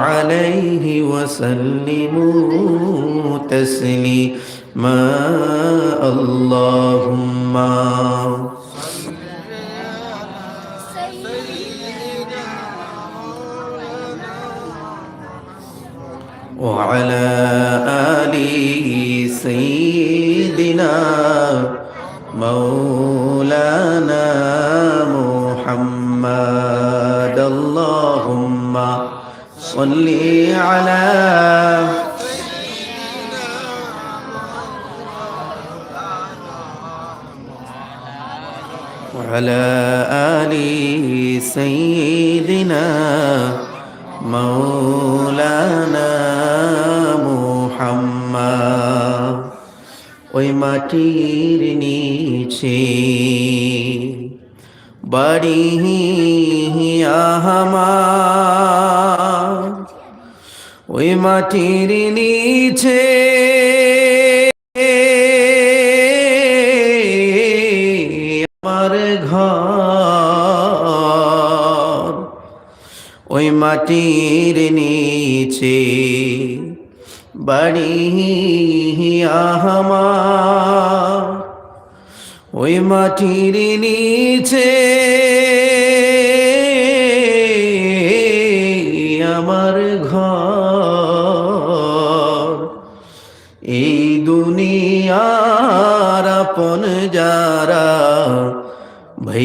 عليه وسلموا تسليما اللهم وعلى آل سيدنا مولانا صل على وعلى آل سيدنا মৌলানা মুহাম্মদ ওই মাটির নিচে বাড়ি আহমার ওই মাটির নিচে আমার ঘর। ওই মাটির নিচে বাড়ি আহমার। ওই মাটির নিচে আমার ঘর।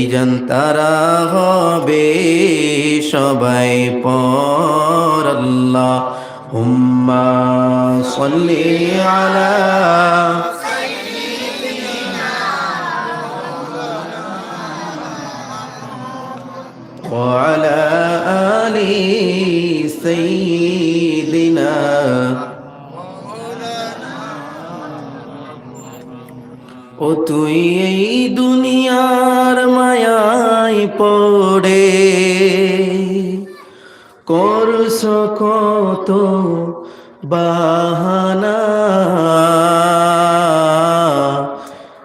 ভাইজান তারা হবে সবাই পর আল্লাহ হুম্মা সল্লি আলা وعلى آل سيدنا ও তুই এই দুনিয়ার মায়ায় পড়ে। করছ কত বাহানা।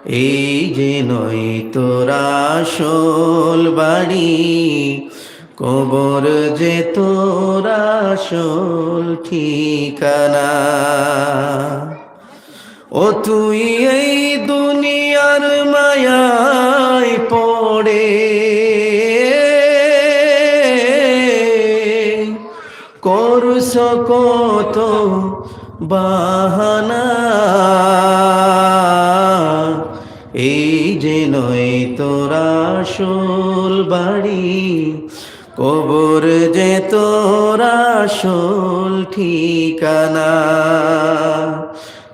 এই যে নয় তোরা আসল বাড়ি, কবর যে তোরা আসল ঠিকানা। ও তুই এই দুনিয়ার মায়ায় পড়ে করছ কত বাহানা? এই যে নয় তোরা আসল বাড়ি, কবর যে তোরা আসল ঠিকানা।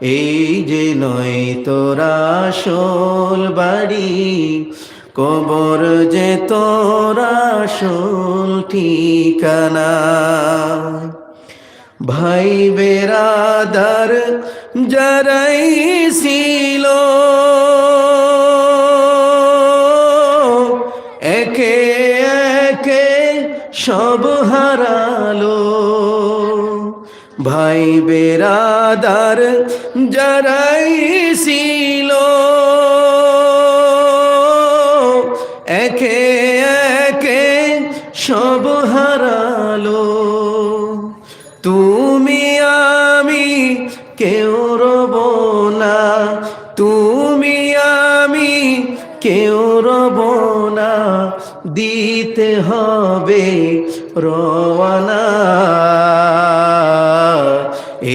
এই যে নয় তোরা আসল বাড়ি, কবর যে তোরা আসল ঠিকানা। ভাই বেরাদার যারাই ছিল। একে একে সব হারালো। ভাই বেরাদার যারাই ছিল। দিতে হবে রওয়ানা।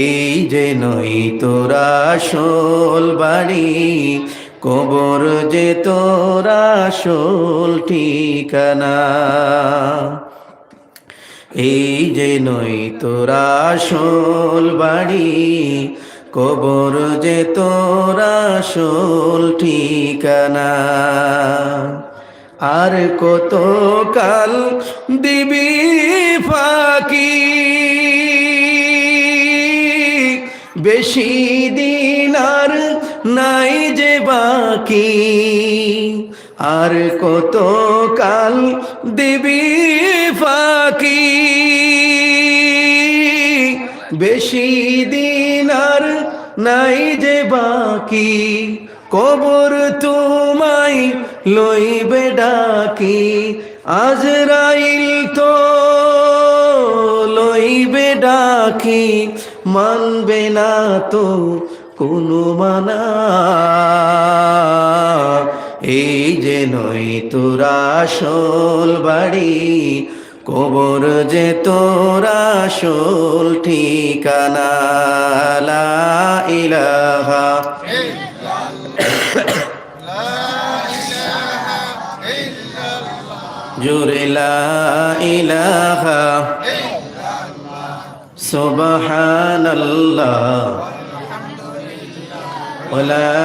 এই যে নই তোরা আসল বাড়ি, কবর যে তোরা আসল ঠিকানা। এই যে নই তোরা আসল বাড়ি, কবর যে তোরা আসল ঠিকানা। আর কত কাল দিবি ফাঁকি? বেশি দিন আর নাই যে বাকি। আর কত কাল দিবি ফাঁকি? বেশি দিন আর নাই যে বাকি। কবর তোমায় লইবে ডাকি, আজরাইল তো লইবে ডাকি, মানবে না তো কোনো মানা। এই যে নই তোরা বাড়ি, কবর যে তোরা ঠিকানা ইলাহা। জোরে ইলাহা। সুবহানাল্লাহ। ওলা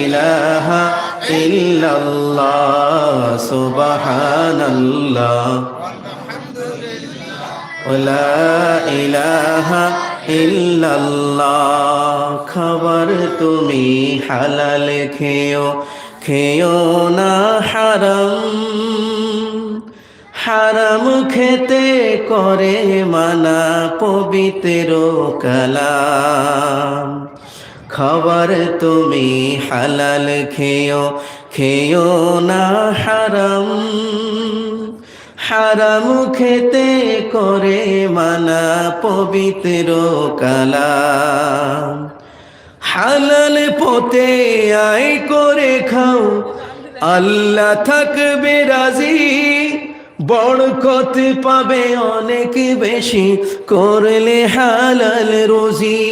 ইলাহা ইল্লাল্লাহ। সুবহানাল্লাহ। ওলা ইলাহা ইল্লাল্লাহ। খাবার তুমি হালাল খেও খেও না হারাম। হারাম খেতে করে মানা পবিত্র কালাম। খবর তুমি হালাল খেও খেও না হারাম। হারাম খেতে করে মানা পবিত্র কালাম। হালাল পথে আয় করে খাও, আল্লাহ থাকবে রাজি। বরকত পাবে অনেক বেশি করলে হালাল রোজি।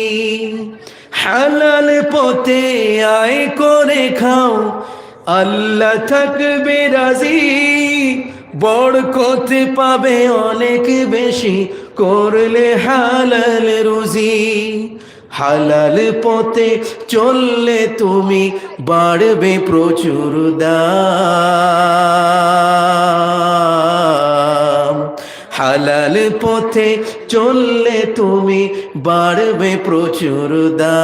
হালাল পথে আয় করে খাও, আল্লাহ থাকবে রাজি। বরকত পাবে অনেক বেশি করলে হালাল রুজি। হালাল পথে চললে তুমি বাড়বে প্রচুর দাম। হালাল পথে চললে তুমি বাড়বে প্রচুর দাম।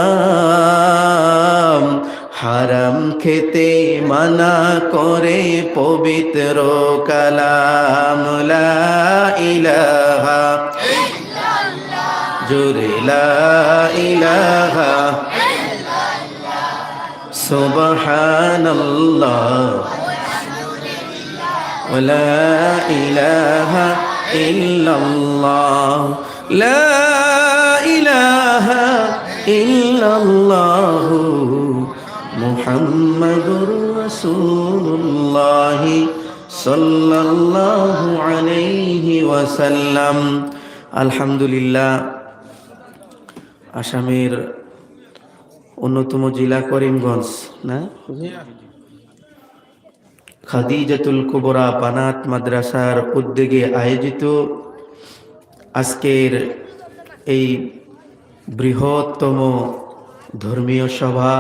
হারাম খেতে মানা করে পবিত্র কালাম, লা ইলাহা جر لا إله سبحان الله ولا إله إلا الله لا إله إلا الله محمد رسول الله صلى الله عليه وسلم الحمد لله আসামের অন্যতম জেলা করিমগঞ্জ, না? খাদিজাতুল কুবরা বানাত মাদ্রাসার উদ্যোগে আয়োজিত আজকের এই বৃহত্তম ধর্মীয় সভা।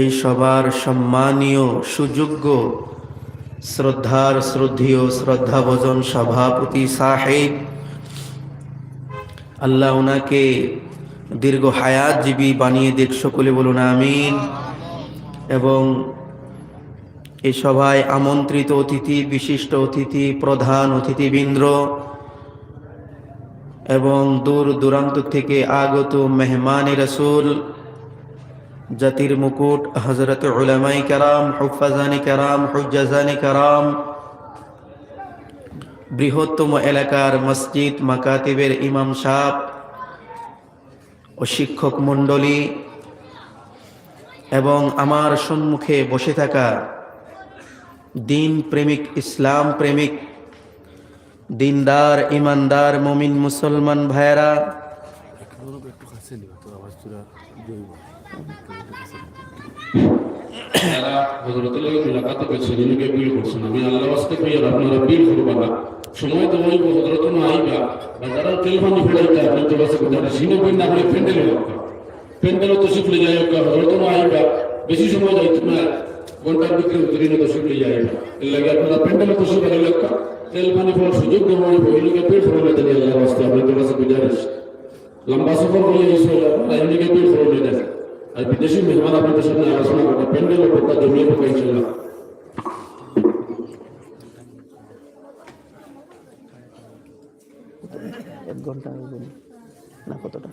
এই সভার সম্মানীয় সুযোগ্য শ্রদ্ধার শ্রদ্ধেয় শ্রদ্ধাভজন সভাপতি সাহেব, আল্লাহ ওনাকে দীর্ঘ হায়াত জীবী বানিয়ে দেখ সকলে বলুন আমিন। এবং এই সভায় আমন্ত্রিত অতিথি, বিশিষ্ট অতিথি, প্রধান অতিথিবৃন্দ এবং দূর দূরান্ত থেকে আগত মেহমানি রসুল, জাতির মুকুট হজরত উলামাই কারাম, হুফাজানি কারাম হুজাজানি কারাম, বৃহত্তম এলাকার মসজিদ, মাকাতিবের ইমাম সাহ ও শিক্ষক মণ্ডলী এবং আমার সম্মুখে বসে থাকা দিন প্রেমিক, ইসলাম প্রেমিক, দিনদার, ইমানদার, মমিন, মুসলমান ভাইয়েরা। করছেন, আমি কই আপনারা না। সময় তো ওই হজরত আইবা, বা যারা টেলিফোন ফেলাইতা আপনি তো বাসে কথা সিনে বই না হলে প্যান্ডেল প্যান্ডেল তো শিখলে যাই হোক হজরত আইবা, বেশি সময় যাইতো না, ঘণ্টার ভিতরে উত্তীর্ণ দর্শক লইয়া আইবা এর লাগে আপনারা প্যান্ডেলে বসে ভালো লেখা তেল পানি ফল সুযোগ দেওয়া বইলিকে পেট ফলে দেন আল্লাহ রাস্তা আপনাদের কাছে গুজারিশ লম্বা সফর হয়ে গেছে এমনিকে পেট ফলে দেন আর বিদেশি মেহমান আপনাদের সামনে আলোচনা করবে প্যান্ডেল পক্কা জমিয়ে পক্কা ইনশাল্লাহ এক ঘণ্টা হইবেন না, কতটা?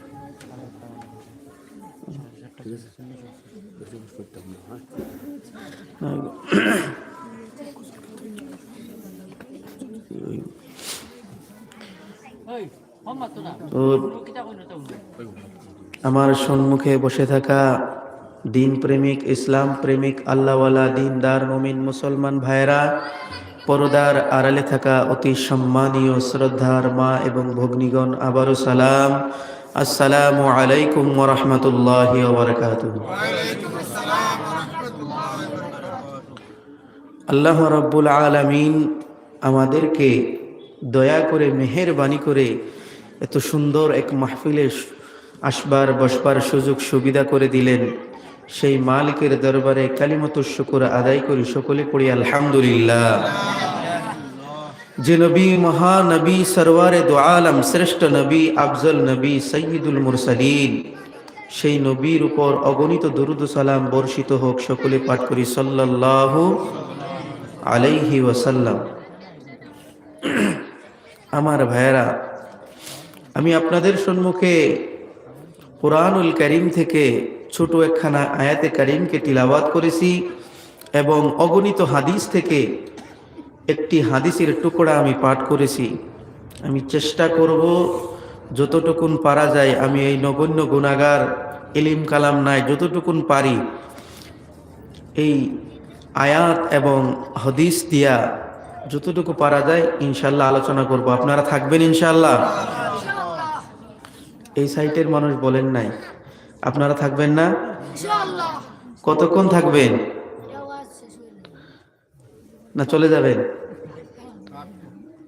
আমার সম্মুখে বসে থাকা দিন প্রেমিক ইসলাম প্রেমিক, আল্লাহওয়ালা, দিনদার, মমিন, মুসলমান ভাইরা পরদার আড়ালে থাকা অতি সম্মানীয় শ্রদ্ধার মা এবং ভগ্নিগণ, আবারও সালাম। আসসালামু আলাইকুম ওরহমতুল্লাহ আল্লাহ রব্বুল আলমিন আমাদেরকে দয়া করে, মেহেরবানি করে এত সুন্দর এক মাহফিলে আসবার বসবার সুযোগ সুবিধা করে দিলেন। সেই মালিকের দরবারে কালিমত শুকুর আদায় করি, সকলে পড়ি, আলহামদুলিল্লাহ। যে নবী মহানবী সরওয়ারে দো আলম, শ্রেষ্ঠ নবী, আফজল নবী, সৈয়দুল মুরসালিন। সেই নবীর উপর অগণিত দরুদ সালাম বর্ষিত হোক, সকলে পাঠ করি, সাল্লাল্লাহু আলাইহি ওয়াসাল্লাম। আমার ভাইয়েরা, আমি আপনাদের সম্মুখে কোরআনুল করিম থেকে ছোট একখানা আয়াতে কারিমকে তিলাবাত করেছি এবং অগণিত হাদিস থেকে একটি হাদিসের টুকরা আমি পাঠ করেছি। আমি চেষ্টা করব যতটুকুন পারা যায় আমি এই নগণ্য গুণাগার, এলিম কালাম নাই, যতটুকুন পারি এই আয়াত এবং হদিস দিয়া যতটুকু পারা যায় ইনশাল্লাহ আলোচনা করব। আপনারা থাকবেন ইনশাল্লাহ। এই সাইটের মানুষ বলেন নাই। আপনারা থাকবেন না? কতক্ষণ থাকবেন? না চলে যাবেন?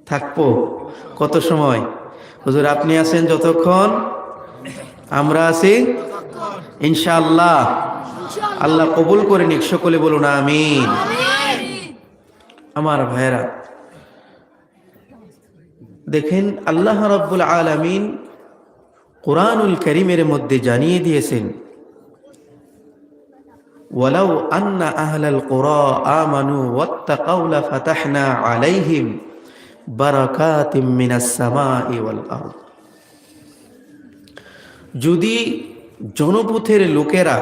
থাকব। কত সময়? হুজুর আপনি আছেন যতক্ষণ? আমরা আছি? ইনশাআল্লাহ। আল্লাহ কবুল করে নিক সকলে বলুন আমিন। আমিন। আমার ভাইরা দেখেন আল্লাহ রব্বুল আলামিন কোরআনুল করিমের মধ্যে জানিয়ে দিয়েছেন, ওয়ালাউ আন্না আহলাল কুরা আমানু ওয়াত্তাকাউ লাফাতাহনা আলাইহিম বারাকাতিম মিনাস সামাই ওয়াল যদি জনপথের লোকেরা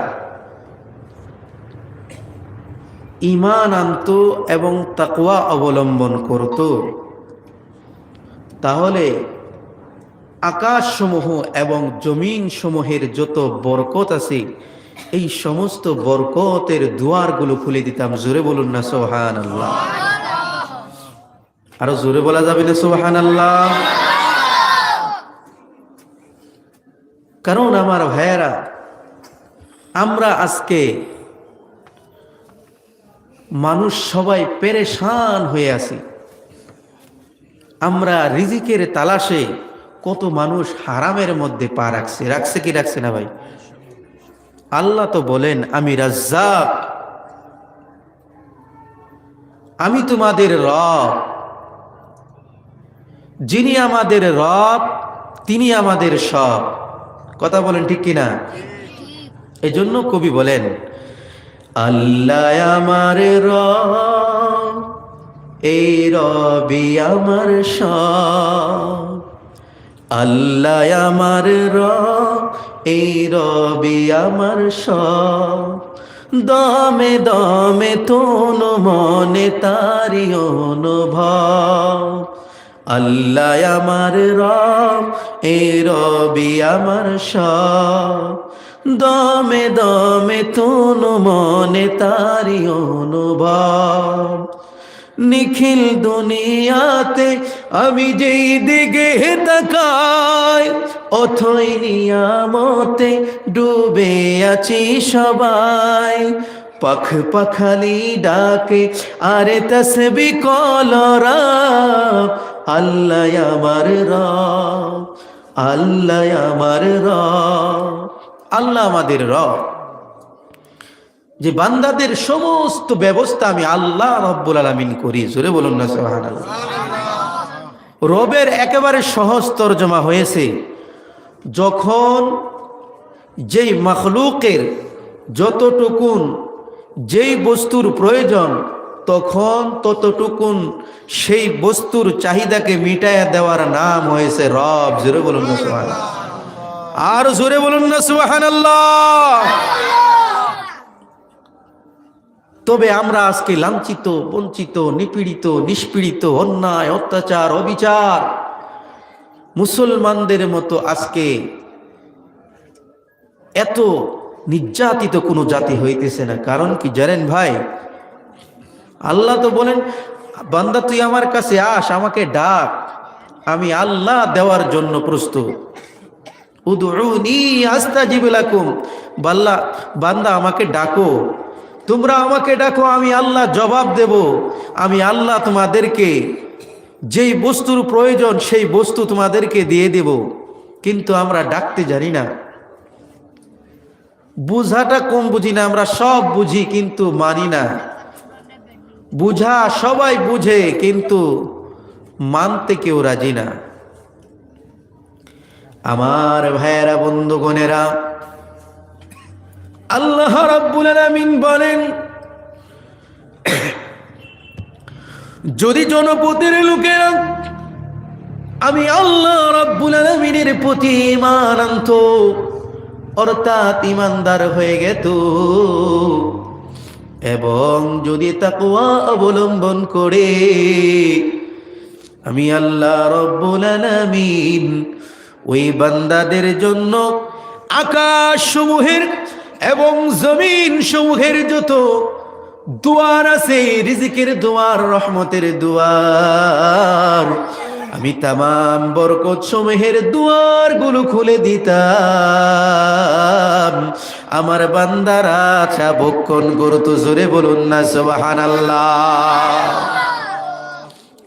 ইমান আনত এবং তাকওয়া অবলম্বন করত, তাহলে আকাশসমূহ এবং জমিন সমূহের যত বরকত আছে, এই সমস্ত বরকতের দুয়ারগুলো খুলে দিতাম। জোরে বলুন না সোহান আল্লাহ আরও জোরে বলা যাবে না সোহান আল্লাহ কারণ আমার ভাইয়েরা, আমরা আজকে মানুষ সবাই পেরেশান হয়ে আছি। আমরা রিজিকের তালাশে কত মানুষ হারামের মধ্যে পা রাখছে। রাখছে কি রাখছে না ভাই? আল্লাহ তো বলেন, আমি রাজ্জাক। আমি তোমাদের রব। যিনি আমাদের রব, তিনি আমাদের সব। কথা বলেন ঠিক কিনা? এই জন্য কবি বলেন, আল্লাহ আমার রব, এই রবি আমার সব। আল্লাহ আমার রব, এই রবি আমার সব। দমে দমে তোন মনে তারি অনুভব। আল্লাহ আমার রব এ রবি আমার সব। দমে দমে তোন মনে তারি অনুভব। নিখিল দুনিয়াতে আমি যেই দিকে তাকাই, অথই নিয়ামতে ডুবে আছি সবাই। পাখ পাখালি ডাকে, আরে তসবি কলরা আল্লাহ আমার রব, আল্লাহ আমার রব। আল্লাহ আমাদের রব। যে বান্দাদের সমস্ত ব্যবস্থা আমি আল্লাহ রব্বুল আলমিন করি। জোরে বলুন না সোহান রবের একেবারে সহজ তর্জমা হয়েছে, যখন যেই মখলুকের যতটুকুন যেই বস্তুর প্রয়োজন, তখন ততটুকুন সেই বস্তুর চাহিদাকে মিটাইয়া দেওয়ার নাম হয়েছে রব। জোরে বলুন না সোহান আর জোরে বলুন না সুহান তবে আমরা আজকে লাঞ্ছিত, বঞ্চিত, নিপীড়িত, নিষ্পীড়িত, অন্যায়, অত্যাচার, অবিচার মুসলমানদের মতো আজকে এত নির্যাতিত কোনো জাতি হইতেছে না। কারণ কি জানেন ভাই? আল্লাহ তো বলেন, বান্দা তুই আমার কাছে আস, আমাকে ডাক, আমি আল্লাহ দেওয়ার জন্য প্রস্তুত। উদউনি আস্তাজিব লাকুম। বাল্লা, বান্দা আমাকে ডাকো। তোমরা আমাকে ডাকো, আমি আল্লাহ জবাব দেব। আমি আল্লাহ তোমাদেরকে যেই বস্তুর প্রয়োজন, সেই বস্তু তোমাদেরকে দিয়ে দেব। কিন্তু আমরা ডাকতে জানি না। বুঝাটা কম বুঝি না, আমরা সব বুঝি কিন্তু মানি না। বুঝা সবাই বুঝে কিন্তু মানতে কেউ রাজি না। আমার ভাইয়েরা, বন্ধুগণেরা আল্লাহ রাব্বুল আলামিন বলেন, যদি জনপদের লোকেরা আমি আল্লাহ রাব্বুল আলামিনের প্রতি ঈমান আনত, অর্থাৎ ইমানদার হয়ে গেত, এবং যদি তাকওয়া অবলম্বন করে, আমি আল্লাহ রব্বুল আলামিন ওই বান্দাদের জন্য আকাশ সমূহের এবং জমিন সমূহের যত দুয়ার আছে, রিজিকের দুয়ার, রহমতের দুয়ার, আমি তামাম বরকত সমূহের দুয়ারগুলো খুলে দিতাম। আমার বান্দারা আচ্ছা বক্ষণ করতো জোরে বলুন না সোবাহান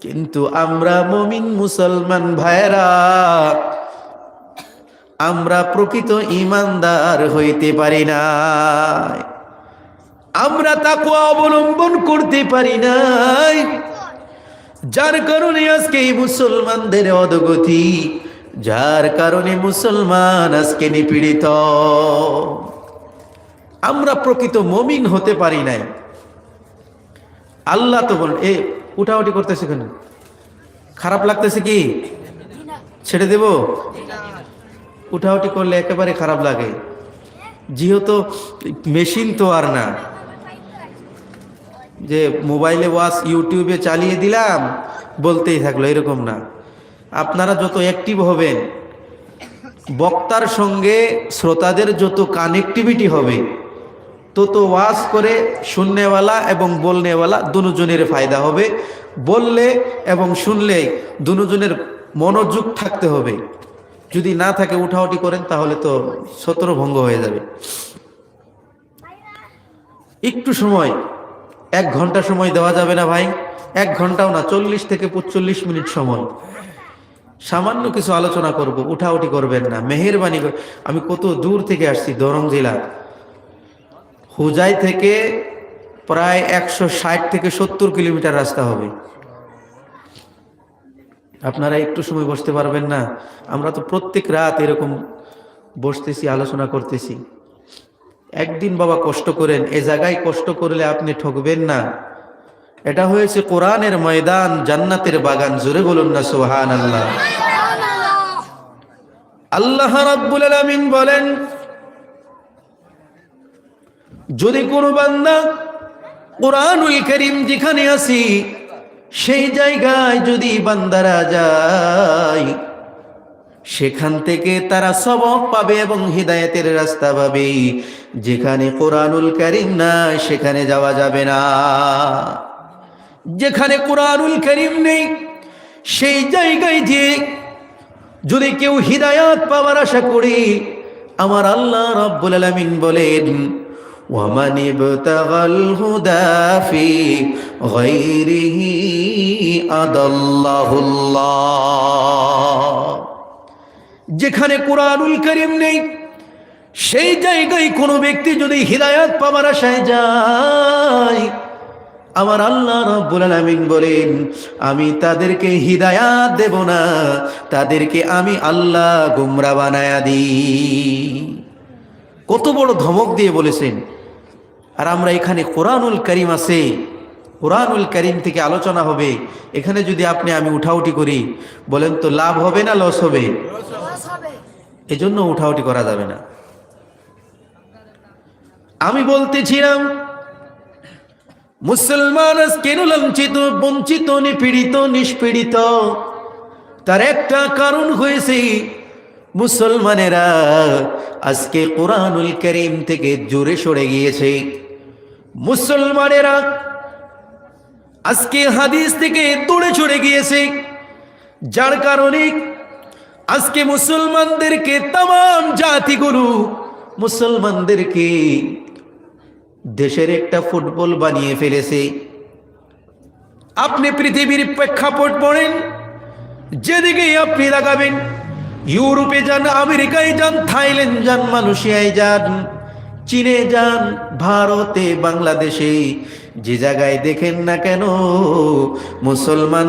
কিন্তু আমরা মমিন মুসলমান ভাইরা আমরা প্রকৃত ইমানদার হইতে পারি না। আমরা তাকে অবলম্বন করতে পারি নাই। যার কারণে আজকে মুসলমানদের অধগতি, যার কারণে মুসলমান আজকে নিপীড়িত। আমরা প্রকৃত মমিন হতে পারি নাই। আল্লাহ তো বল এ, উঠাউটি করতেছে কেন? খারাপ লাগতেছে কি? ছেড়ে দেব? উঠাউটি করলে একেবারে খারাপ লাগে। যেহেতু মেশিন তো আর না। যে মোবাইলে ওয়াশ ইউটিউবে চালিয়ে দিলাম, বলতেই থাকল এরকম না। আপনারা যত অ্যাক্টিভ হবেন, বক্তার সঙ্গে শ্রোতাদের যত কানেক্টিভিটি হবে, তত ওয়াজ করে শুননেওয়ালা এবং বলনেওয়ালা দুজনের ফায়দা হবে। বললে এবং শুনলে দুজনের মনোযোগ থাকতে হবে। যদি না থাকে উঠাউটি করেন, তাহলে তো ছত্রভঙ্গ হয়ে যাবে। একটু সময়, এক ঘণ্টা সময় দেওয়া যাবে না ভাই। এক ঘন্টাও না, চল্লিশ থেকে পঁচল্লিশ মিনিট সময়। সামান্য কিছু আলোচনা করব, উঠাউটি করবেন না। মেহেরবানি আমি কত দূর থেকে আসছি, দরং জেলা। হুজাই থেকে প্রায় একশো ষাট থেকে সত্তর কিলোমিটার রাস্তা হবে। আপনারা একটু সময় বসতে পারবেন না। আমরা তো প্রত্যেক রাত এরকম বসতেছি, আলোচনা করতেছি। একদিন বাবা কষ্ট করেন, এ জায়গায় কষ্ট করলে আপনি ঠকবেন না। এটা হয়েছে কোরআনের ময়দান, জান্নাতের বাগান, জোরে বলুন না সোহান আল্লাহ আল্লাহ রাব্বুল আলামিন বলেন, যদি কোনো বান্দা কোরআনুল করিম যেখানে আসি সেই জায়গায় যদি বান্দারা যায়, সেখান থেকে তারা সবক পাবে এবং হৃদায়তের রাস্তা পাবে। যেখানে কোরআনুল করিম না সেখানে যাওয়া যাবে না। যেখানে কোরআনুল করিম নেই, সেই জায়গায় যে যদি কেউ হৃদায়াত পাওয়ার আশা করি, আমার আল্লাহ রব্বুল আলামিন বলেন ومن ابتغى الهدى في غيره أضله الله যেখানে কোরআনুল করিম নেই সেই জায়গায় কোনো ব্যক্তি যদি হৃদায়ত পাবার আশায় যায় আমার আল্লাহ রব্বুল আলামিন বলেন আমি তাদেরকে হিদায়াত দেব না তাদেরকে আমি আল্লাহ গুমরা বানায়া দিই কত বড় ধমক দিয়ে বলেছেন আর আমরা এখানে কোরআনুল করিম আছে। কোরআনুল করিম থেকে আলোচনা হবে। এখানে যদি আপনি আমি উঠাউটি করি বলেন তো লাভ হবে না লস হবে? এজন্য উঠাউটি করা যাবে না। আমি বলতেছিলাম মুসলমান আজকে লাঞ্ছিত বঞ্চিত নিপীড়িত নিষ্পীড়িত। তার একটা কারণ হয়েছে মুসলমানেরা আজকে কোরআনুল করিম থেকে জোরে সরে গিয়েছে। মুসলমানেরা আজকে হাদিস থেকে দূরে চড়ে গিয়েছে। যার কারণে আজকে মুসলমানদেরকে তাম জাতিগুলো মুসলমানদেরকে দেশের একটা ফুটবল বানিয়ে ফেলেছে। আপনি পৃথিবীর প্রেক্ষাপট পড়েন যেদিকেই আপনি লাগাবেন, ইউরোপে যান, আমেরিকায় যান, থাইল্যান্ড যান, মালয়েশিয়ায় যান চীনে যান ভারতে বাংলাদেশে। যে জায়গায় দেখেন না কেন মুসলমান